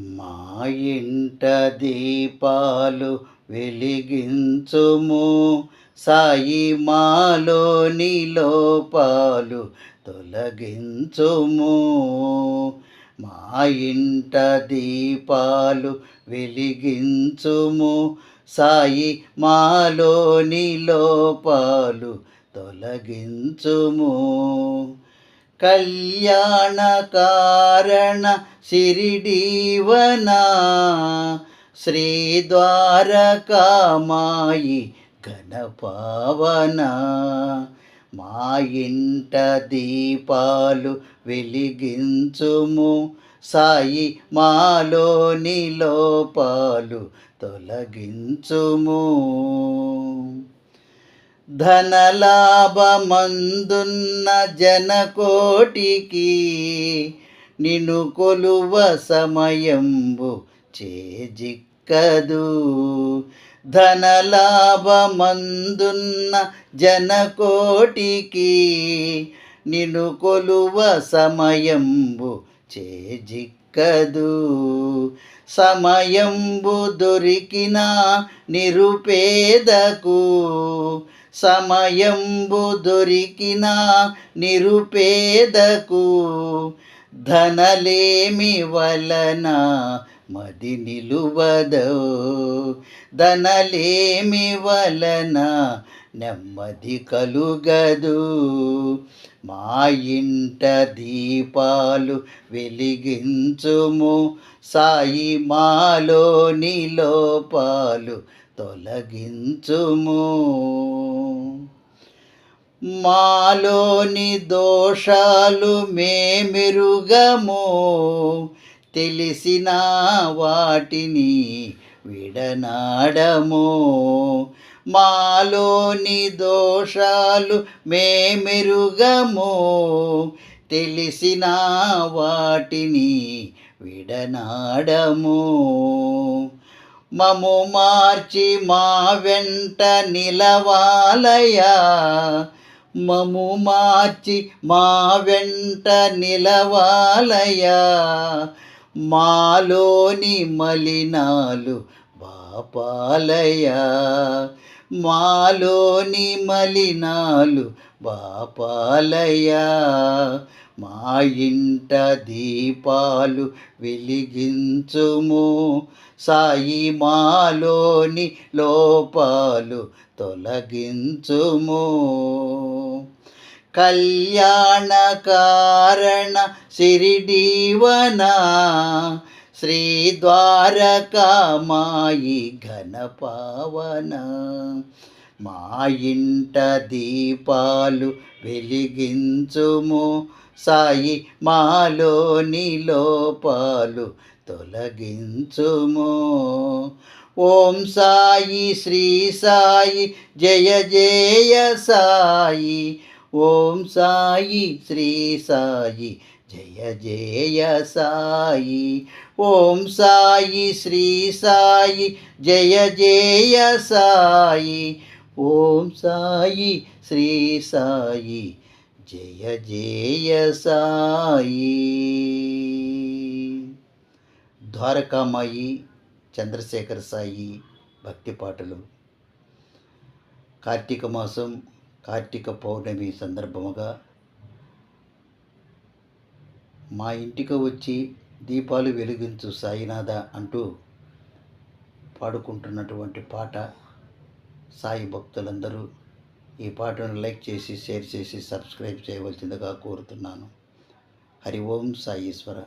మా ఇంట దీపాలు వెలిగించుము. సాయి మాలోని లోపాలు తొలగించుము. మా ఇంట దీపాలు వెలిగించుము. సాయి మాలోని లోపాలు తొలగించుము. కళ్యాణ కారణ సిరిడీవనా? శ్రీ ద్వారకామాయి గణపావన మా ఇంట దీపాలు వెలిగించుము సాయి మాలోని లోపాలు తొలగించుము. ధనలాభమందున్న జనకోటికి నిన్ను కొలువ సమయంబు చేజిక్కదు. ధనలాభమందున్న జనకోటికి నిన్ను కొలువ సమయంబు చేజిక్కదు. సమయంబు దొరికిన నిరుపేదకు సమయంబు దొరికిన నిరుపేదకు ధనలేమి వలన మది నిలువదో. ధనలేమి వలన నెమ్మది కలుగదు. మా ఇంట దీపాలు వెలిగించుము సాయి మాలోని లోపాలు తొలగించుము. మాలోని దోషాలు మేమెరుగము. తెలిసిన వాటిని విడనాడము. మాలోని దోషాలు మేమెరుగము. తెలిసిన వాటిని విడనాడము. మము మార్చి మా వెంట నిలవాలయా మము మార్చి మా వెంట నిలవాలయా మాలోని మలినాలు బాపాలయా మాలోని మలినాలు బాపాలయా మా ఇంట దీపాలు వెలిగించుము. సాయి మాలోని లోపాలు తొలగించుము. కళ్యాణ కారణ సిరిడీవనా? శ్రీ ద్వారకామాయి ఘనపావన? మా ఇంట దీపాలు వెలిగించుము. సాయి మాలోని లోపాలు తొలగించుము. ఓం సాయి శ్రీ సాయి జయ జయ సాయి. ఓం సాయి శ్రీ సాయి జయ జయ సాయి. ఓం సాయి శ్రీ సాయి జయ జయ సాయి. ఓం సాయి శ్రీ సాయి జయ జయ సాయి. ద్వారకామాయి చంద్రశేఖర సాయి భక్తి పాటలు. కార్తీక మాసం కార్తీక పౌర్ణమి సందర్భముగా మా ఇంటికి వచ్చి దీపాలు వెలిగించు సాయినాథ అంటూ పాడుకుంటున్నటువంటి పాట సాయి భక్తులందరూ ఈ పాటను లైక్ చేసి షేర్ చేసి సబ్స్క్రైబ్ చేయవలసిందిగా కోరుతున్నాను. హరి ఓం సాయి ఈశ్వర.